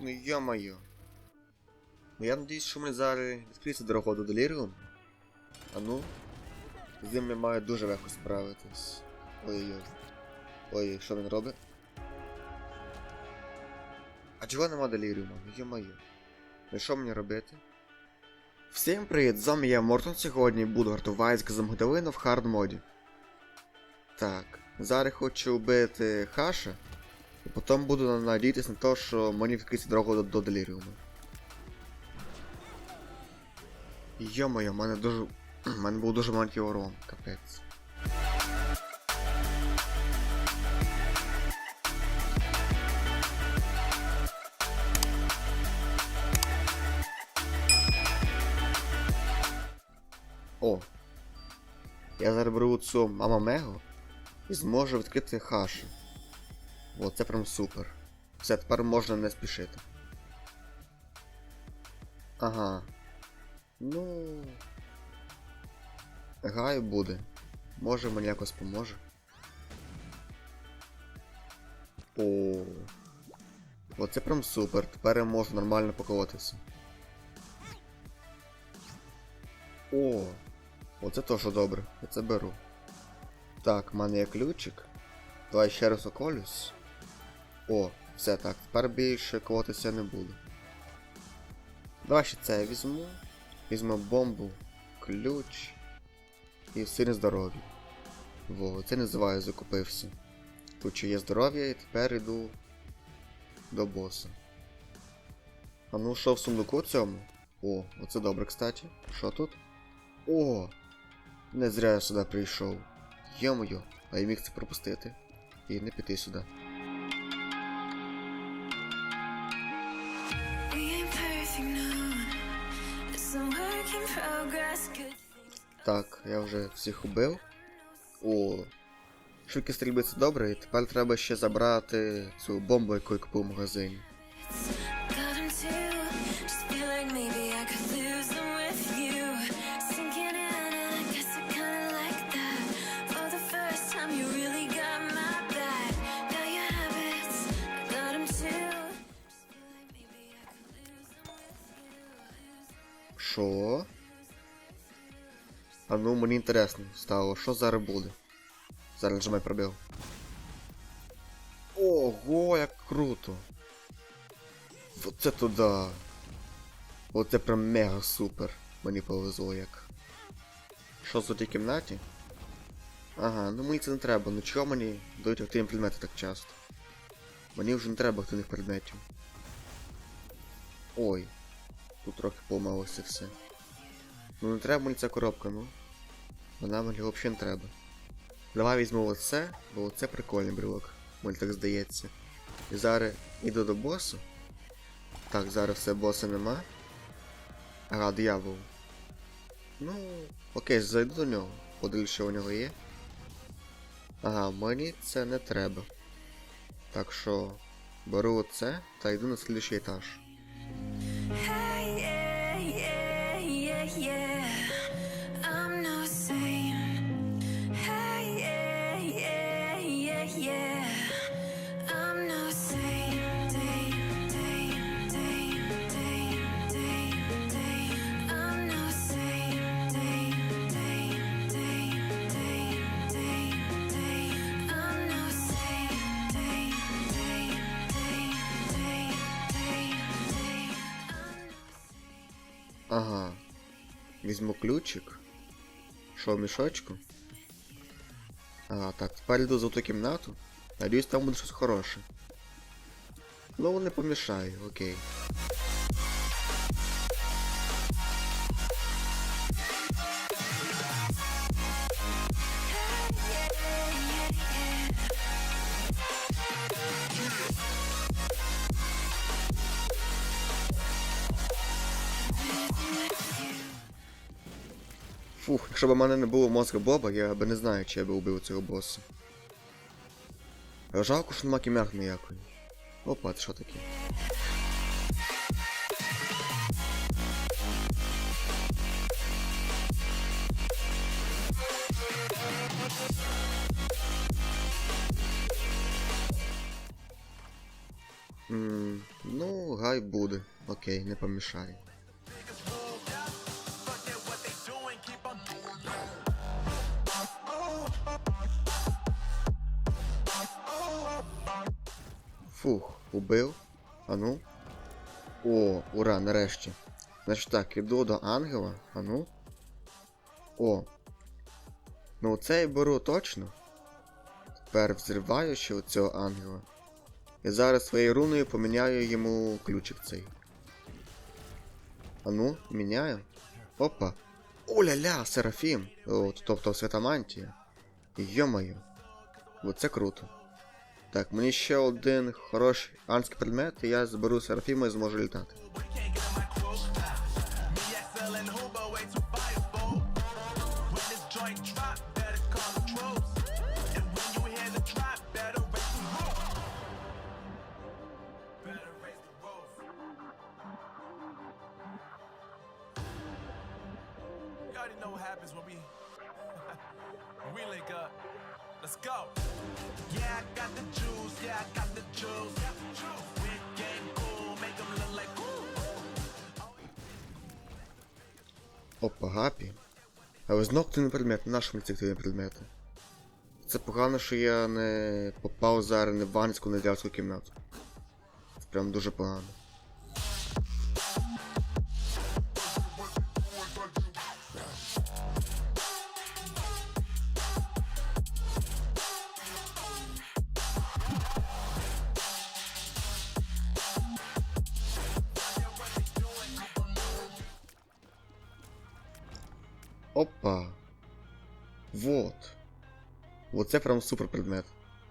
Ну йо-моє. Ну я надіюсь, що ми зараз відкриється дорога до Деліріум. А ну. З ним я маю дуже легко справитись. Ой-ой-ой. Ой, що він робить? А чого нема Деліріума? Ну йо-моє. Ну що мені робити? Всім привіт, з вами я Мортон сьогодні буду гартувати з в хард моді. Так, зараз хочу вбити Хаша. І потім буду надіятися на те, що мені відкриється дорогу до, до Деліріуму. Йо-моє, в мене дуже. в мене був дуже маленький урон, капець. О! Я зараз беру цю Мамамего і зможу відкрити хаші. О, це прям супер. Все, тепер можна не спішити. Ага. Ну. Гай буде. Може мені якось поможе. О. Оце прям супер. Тепер я можу нормально поколотися. О! Оце теж добре. Я це беру. Так, в мене є ключик. Давай ще раз околюсь. О, все так, тепер більше колотися не буду. Давай ще це я візьму. Візьму бомбу, ключ і сильне здоров'я. Во, це називаю закупився. Тут є здоров'я і тепер йду до боса. А ну що в сундуку цьому? О, оце добре, кстати. Що тут? О! Не зря я сюди прийшов. Йо-моє, а я міг це пропустити. І не піти сюди. Так, я вже всіх убив. О. Швидкість стрільби це добре, і тепер треба ще забрати цю бомбу, яку я купив в магазині. got А ну мені інтересно стало, що зараз буде. Зараз нажимай пробіл. Ого, як круто! Оце туди. Оце прям мега супер. Мені повезло як. Що в тій кімнаті? Ага, ну мені це не треба, ну чого мені дають активні предмети так часто? Мені вже не треба активних предметів. Ой, тут трохи поламалося все. Ну не треба мені ця коробка, ну. Вона мені взагалі не треба. Давай візьму оце, бо оце прикольний брелок, мені так здається. І зараз іду до босу. Так, зараз все боса нема. Ага, диявол. Ну, окей, зайду до нього. Подивлюсь, що у нього є. Ага, мені це не треба. Так що беру оце та йду на слідчий етаж. Yeah, yeah, yeah, Ага. Візьму ключик. Що мішочку? Ага, так, тепер йду за ту кімнату. Надіюсь, там буде щось хороше. Ну, не помішає, окей. Фух, якщо б у мене не було мозга Боба, я би не знаю, чи я би убив цього боса. Жалко, що нема кімерки ніякої. Опа, це що таке? М, ну, гай буде. Окей, не помішає. Фух, убив. Ану. О, ура, нарешті. Значить так, іду до ангела. Ану. О. Ну це я беру точно. Тепер взриваю ще оцього ангела. І зараз своєю руною поміняю йому ключик цей. Ану, міняю. Опа. Оля-ля, Серафім. Тобто свята мантія. Йо-моє. Оце круто. Так, мені ще один хороший анський предмет, і я зберу Серафіма і зможу літати. Опа, гапі. Але знов активний предмет, на мені ці активні предмети? Це погано, що я не попав зараз не в ванську, не в кімнату. Це прям дуже погано. Оце прям супер предмет.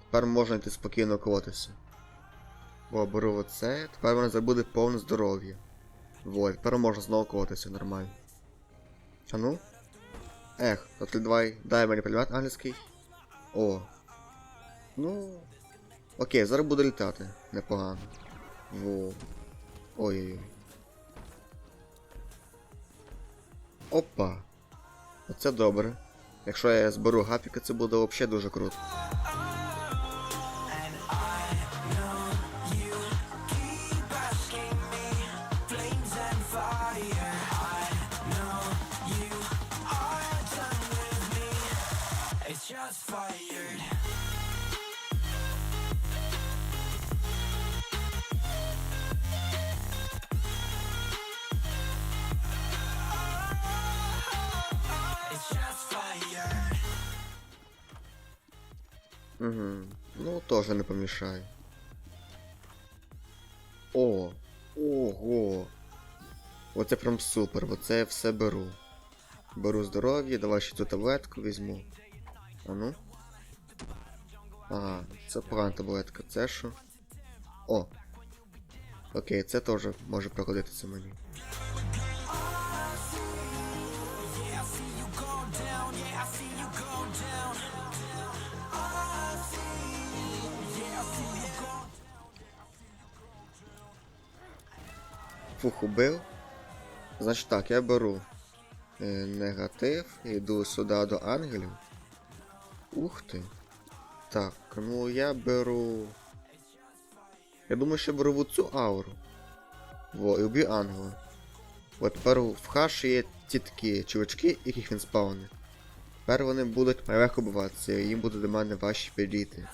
Тепер можна йти спокійно колотися. О, беру оце, тепер мене забуде повне здоров'я. Вот, тепер можна знову колотися нормально. А ну? Ех, то ти давай, дай мені предмет англійський. О. Ну. Окей, зараз буду літати. Непогано. Во. Ой-ой-ой. Опа. Оце добре. Якщо я зберу гапіка, це буде взагалі дуже круто. Just fired. Угу. Ну, теж не помішає. О! Ого! Оце прям супер, оце я все беру. Беру здоров'я, давай ще цю таблетку візьму. А ну. Ага, це погана таблетка, це що? О! Окей, це теж може пригодитися мені. Фух, убив. Значить так, я беру е, негатив, йду сюди до ангелів. Ух ти. Так, ну я беру. Я думаю, що беру цю ауру. Во, і вб'ю ангела. От тепер в хаші є ті такі чувачки, яких він спавнив. Тепер вони будуть легко буватися, і їм буде до мене важче підійти.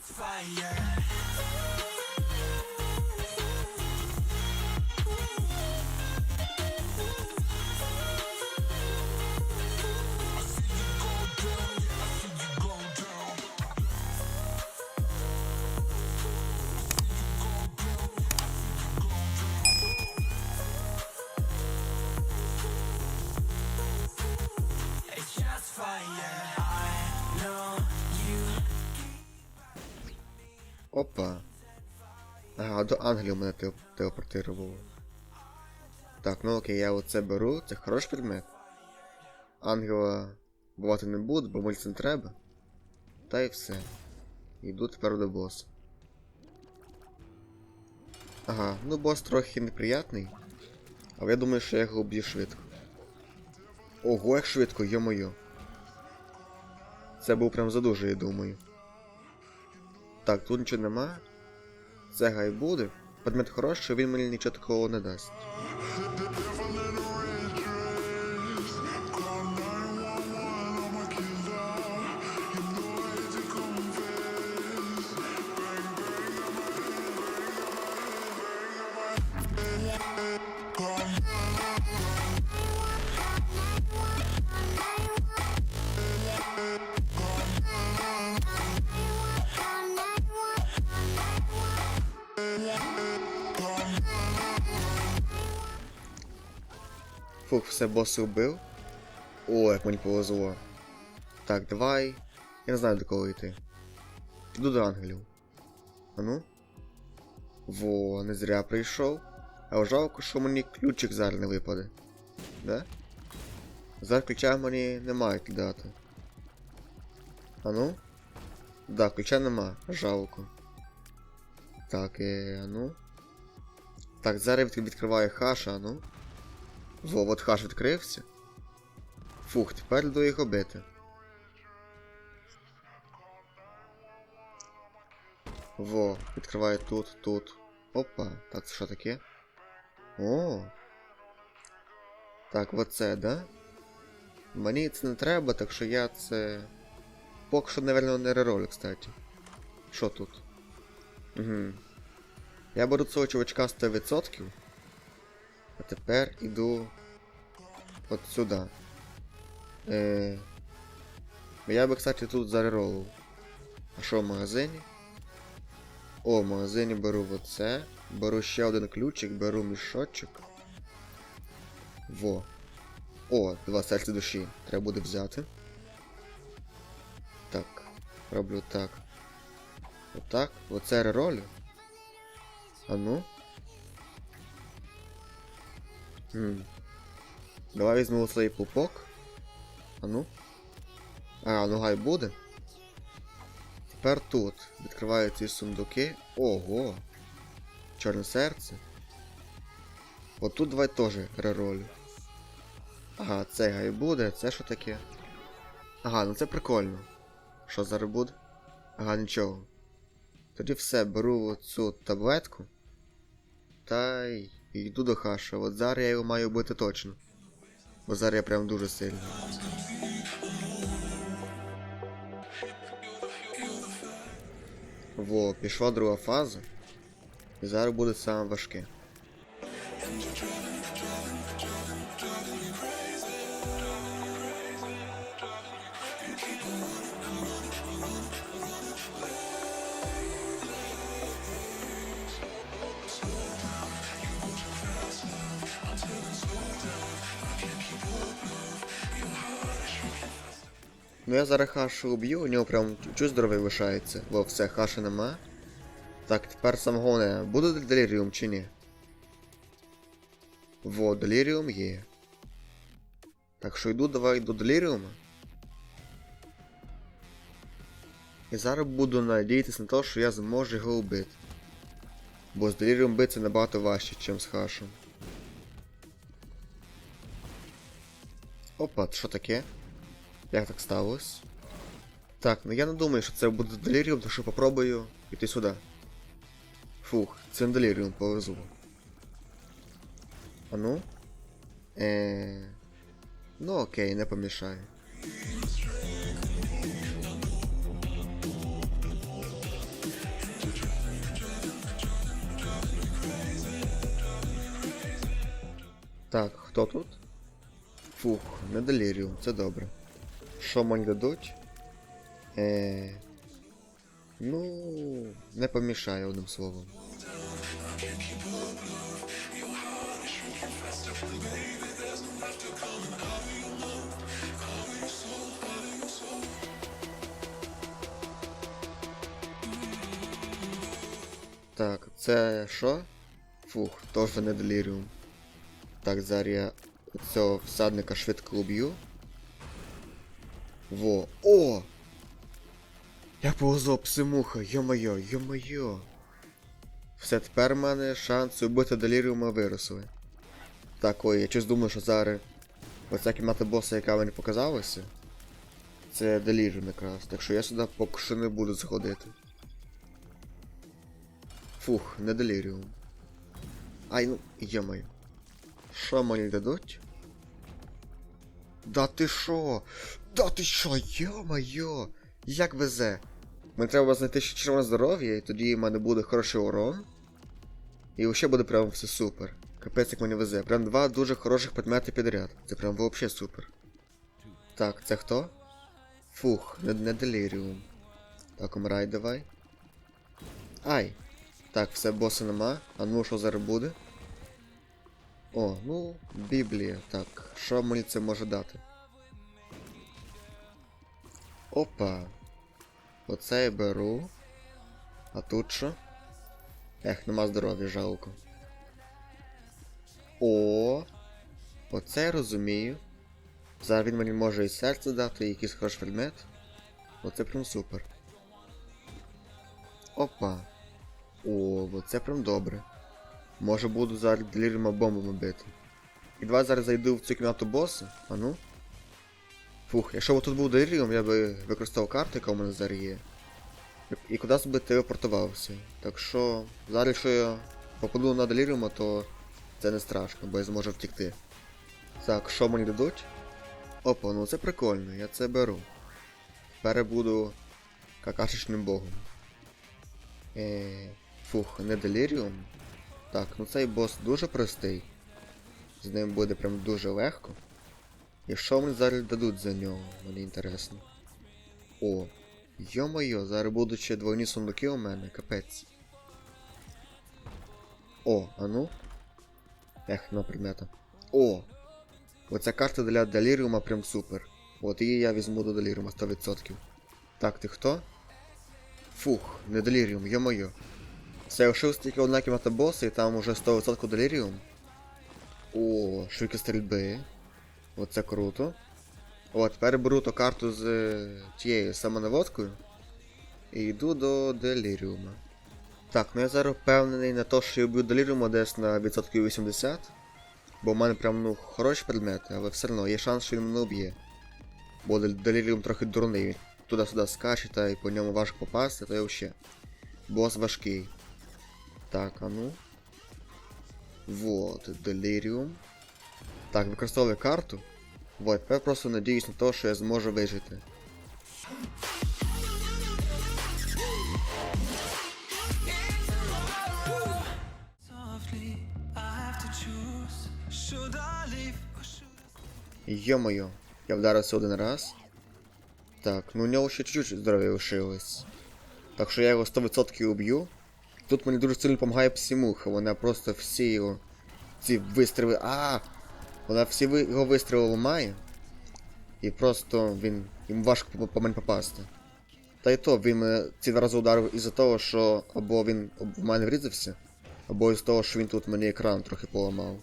Ангелів мене теле- телепортировало. Так, ну окей, я оце беру, це хороший предмет. Ангела бувати не буду, бо мені не треба. Та й все. Йду тепер до боса. Ага, ну бос трохи неприятний. Але я думаю, що я його уб'ю швидко. Ого, як швидко, йо-моє. Це був прям задуже, я думаю. Так, тут нічого нема. Це гай буде. предмет хороший, він мені нічого такого не дасть. Фух, все боси вбив. О, як мені повезло. Так, давай. Я не знаю до кого йти. Піду до ангелів. А ну? Во, не зря прийшов. А жалко, що мені ключик зараз не випаде. Да? Зараз ключа мені не мають дати. А ну? Да, ключа нема, жалко. Так, е, а ну. Так, зараз від- відкриваю хаша, а ну. Во, от хаш відкрився. Фух, тепер до його бити. Во, відкриваю тут, тут. Опа, так це що таке? О. Так, оце, да? Мені це не треба, так що я це. Поки що, напевно, не реролю, кстати. Що тут? Угу. Я беру цього чувачка 100%. А тепер іду от сюди. Е... Я би, кстати, тут зареролив. А що в магазині? О, в магазині беру оце. Беру ще один ключик, беру мішочок. Во. О, два серця душі. Треба буде взяти. Так. Роблю так. Отак. Оце реролю. А ну. Хм. Давай візьму цей пупок. А ну. А, ну гай буде. Тепер тут. Відкриваю ці сундуки. Ого! Чорне серце. От тут давай теж реролю. Ага, цей гай буде, це що таке? Ага, ну це прикольно. Що зараз буде? Ага, нічого. Тоді все, беру цю таблетку. Та й йду до хаша. От зараз я його маю бити точно. Бо зараз я прям дуже сильний. Во, пішла друга фаза. І зараз буде саме важке. Ну я зараз хашу уб'ю, у нього прям чуть здоровий лишається. Во, все, хаша нема. Так, тепер сам головне, буде деліріум чи ні? Во, деліріум є. Так що йду давай до деліріума. І зараз буду надіятися на те, що я зможу його вбити. Бо з деліріум битися набагато важче, ніж з хашем. Опа, що таке? Як так сталося? Так, ну я не думаю, що це буде деліріум, тому що попробую піти сюди. Фух, це не деліріум, повезло. А ну? Е... Ну окей, не помішає. Так, хто тут? Фух, не деліріум, це добре. Що мені дадуть? Е... Ну, не помішає одним словом. Так, це що? Фух, теж не деліріум. Так, зараз я цього всадника швидко уб'ю. Во. О! Як повезло псимуха, йо-моє, йо-моє. Все, тепер в мене шанси убити деліріума виросли. Так, ой, я щось думаю, що зараз оця кімната боса, яка мені показалася, це деліріум якраз, так що я сюди поки що не буду заходити. Фух, не деліріум. Ай, ну, йомаю. Що мені дадуть? Да ти шо? Да ти шо, йо-моє! Як везе? Мені треба знайти ще червоне здоров'я, і тоді в мене буде хороший урон. І взагалі буде прям все супер. Капець як мені везе. Прям два дуже хороших предмети підряд. Це прям вообще супер. Так, це хто? Фух, не, не деліріум. Так, умирай давай. Ай! Так, все, боса нема. А ну що зараз буде? О, ну, Біблія. Так, що мені це може дати? Опа. Оце я беру. А тут що? Ех, нема здоров'я, жалко. О, оце я розумію. Зараз він мені може і серце дати, і якийсь хороший предмет. Оце прям супер. Опа. О, оце прям добре. Може буду зараз деліріма бомбами бити. І давай зараз зайду в цю кімнату боса, а ну. Фух, якщо б тут був деліріум, я би використав карту, яка у мене зараз є. І кудись би телепортувався. Так що, зараз якщо я попаду на деліріума, то це не страшно, бо я зможу втікти. Так, що мені дадуть? Опа, ну це прикольно, я це беру. Тепер я буду какашечним богом. Е, фух, не деліріум. Так, ну цей бос дуже простий. З ним буде прям дуже легко. І що мені зараз дадуть за нього, мені інтересно. О, йо-моє, зараз будуть ще двойні сундуки у мене, капець. О, а ну. Ех, на предмета. О! Оця карта для Деліріума прям супер. От її я візьму до Деліріума 100%. Так, ти хто? Фух, не Деліріум, йо-моє. Це лишилось тільки одна кімната боса і там уже 100% Деліріум. О, швидкі стрільби. Оце круто. О, тепер беру ту карту з е, тією самонаводкою. І йду до Деліріума. Так, ну я зараз впевнений на те, що я б'ю Деліріума десь на відсотків 80. Бо в мене прям ну хороші предмети, але все одно є шанс, що він мене уб'є. Бо Дел- Деліріум трохи дурний, він туди-сюди скаче, та і по ньому важко попасти, то я взагалі. Бос важкий. Так, а ну. Вот, Деліріум. Так, використовую карту. Вот, тепер просто надіюсь на те, що я зможу вижити. Йо-моє, я вдарився один раз. Так, ну у нього ще чуть-чуть здоров'я лишилось. Так що я його 100% уб'ю. Тут мені дуже сильно допомагає псімуха, вона просто всі його. Ці вистріли. А! Вона всі його вистріли ламає. І просто він. йому важко по, мені попасти. Та й то він ці два рази ударив із-за того, що або він в мене врізався, або із того, що він тут мені екран трохи поламав.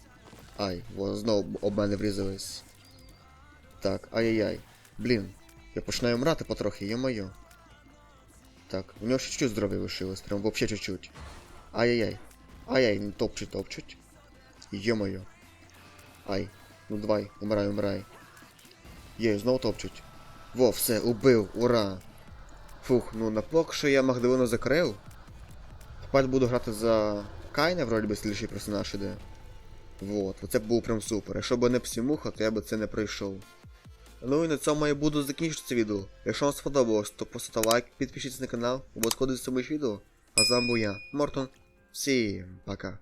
Ай, во, знову об мене врізались. Так, ай-яй-яй. Блін, я починаю вмирати потрохи, йо-моє. Так, у нього ще чуть-чуть здоров'я лишилось, прям вообще чуть-чуть. Ай-яй-яй. Ай-яй, топчуть, топчуть. Йо-моє. Ай, ну давай, умирай, умирай. Є, знову топчуть. Во, все, убив, ура. Фух, ну напоки що я Магдалину закрив. Тепер буду грати за Кайна, вроді би слідчий персонаж іде. Вот, оце б був прям супер. Якщо б не псімуха, то я б це не пройшов. Ну і на цьому я буду закінчити це відео. Якщо вам сподобалось, то поставте лайк, підпишіться на канал, обов'язково дивіться моє відео. А з вами був я, Мортон. Всім пока.